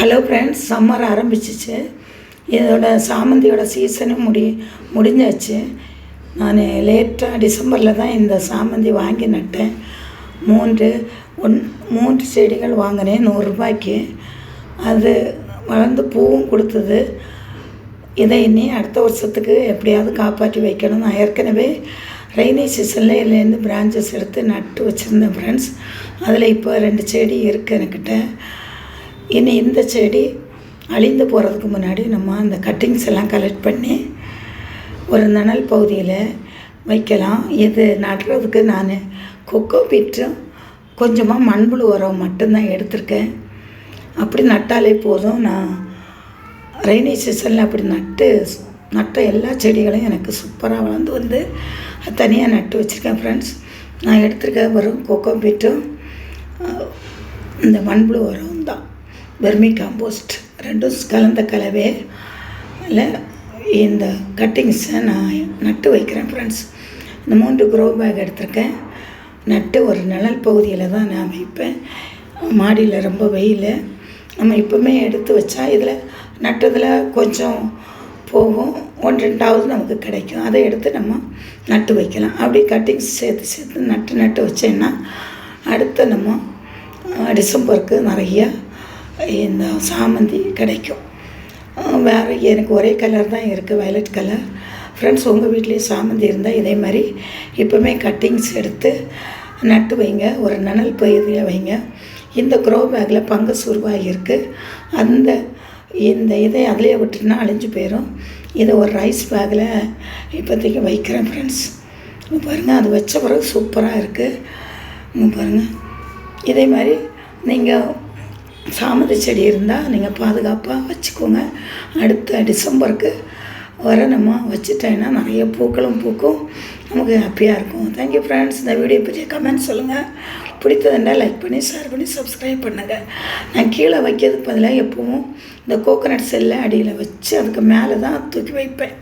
Hello friends summer ஆரம்பிச்சிச்சு. இதோட சாமந்தியோட சீசனும் முடி முடிஞ்சாச்சு. நான் லேட்டாக டிசம்பரில் தான் இந்த சாமந்தி வாங்கி நட்டேன். மூன்று ஒன் மூன்று செடிகள் வாங்கினேன் நூறுரூபாய்க்கு அது வளர்ந்து பூவும் கொடுத்தது. இதை இனி அடுத்த வருஷத்துக்கு எப்படியாவது காப்பாற்றி வைக்கணும். நான் ஏற்கனவே ரெய்னி சீசனில் இதுலேருந்து பிரான்ச்சஸ் எடுத்து நட்டு வச்சுருந்தேன் ஃப்ரெண்ட்ஸ் அதில் இப்போ ரெண்டு செடி இருக்குது என்கிட்ட இனி இந்த செடி அழிந்து போகிறதுக்கு முன்னாடி நம்ம அந்த கட்டிங்ஸ் எல்லாம் கலெக்ட் பண்ணி ஒரு நனல் பகுதியில் வைக்கலாம். இது நடுறதுக்கு நான் கொக்கோ பீட்டும் கொஞ்சமாக மண்புழு உரம் மட்டும்தான் எடுத்திருக்கேன். அப்படி நட்டாலே போதும். நான் ரெய்னி சீசனில் அப்படி நட்டு நட்ட எல்லா செடிகளையும் எனக்கு சூப்பராக வளர்ந்து வந்து தனியாக நட்டு வச்சுருக்கேன் ஃப்ரெண்ட்ஸ் நான் எடுத்திருக்க வரும் கொக்கோ பீட்டும் இந்த மண்புழு உரம் தான் வெர்மி காம்போஸ்ட் ரெண்டும் கலந்த கலவே இல்லை இந்த கட்டிங்ஸை நான் நட்டு வைக்கிறேன் ஃப்ரெண்ட்ஸ் இந்த மூன்று க்ரோ பேக் எடுத்திருக்கேன். நட்டு ஒரு நிழல் பகுதியில் தான் நான் வைப்பேன். மாடியில் ரொம்ப வெயில். நம்ம இப்போவுமே எடுத்து வச்சா இதில் நட்டதில் கொஞ்சம் போகும். ஒன்று ரெண்டாவது நமக்கு கிடைக்கும். அதை எடுத்து நம்ம நட்டு வைக்கலாம். அப்படி கட்டிங்ஸ் சேர்த்து சேர்த்து நட்டு நட்டு வச்சேன்னா அடுத்து நம்ம டிசம்பருக்கு நிறைய இந்த சாமந்தி கிடைக்கும். வேறு எனக்கு ஒரே கலர் தான் இருக்குது வயலட் கலர் ஃப்ரெண்ட்ஸ் உங்கள் வீட்லேயும் சாமந்தி இருந்தால் இதே மாதிரி இப்போவுமே கட்டிங்ஸ் எடுத்து நட்டு வைங்க ஒரு நனல் பகுதியில் வைங்க. இந்த க்ரோ பேக்கில் பங்கஸ் உருவாகி இருக்குது அந்த இந்த இதை அதிலே விட்டுனா அழிஞ்சு போயிடும் இதை ஒரு ரைஸ் பேக்கில் இப்போதைக்கு வைக்கிறேன் ஃப்ரெண்ட்ஸ் பாருங்கள் அது வச்ச பிறகு சூப்பராக இருக்குது பாருங்கள் இதே மாதிரி நீங்கள் சாமந்தி செடி இருந்தால் நீங்கள் பாதுகாப்பாக வச்சுக்கோங்க. அடுத்த டிசம்பருக்கு வர நம்ம வச்சுட்டேன்னா நிறைய பூக்களும் பூக்கும். நமக்கு ஹாப்பியாக இருக்கும். தேங்க்யூ ஃப்ரெண்ட்ஸ் இந்த வீடியோ பற்றி கமெண்ட் சொல்லுங்கள் பிடித்ததுன்னா லைக் பண்ணி ஷேர் பண்ணி சப்ஸ்கிரைப் பண்ணுங்கள் நான் கீழே வைக்கிறதுக்கு பதிலாக எப்பவும் இந்த கோகோனட் செல்லை அடியில் வச்சு அதுக்கு மேலே தான் தூக்கி வைப்பேன்.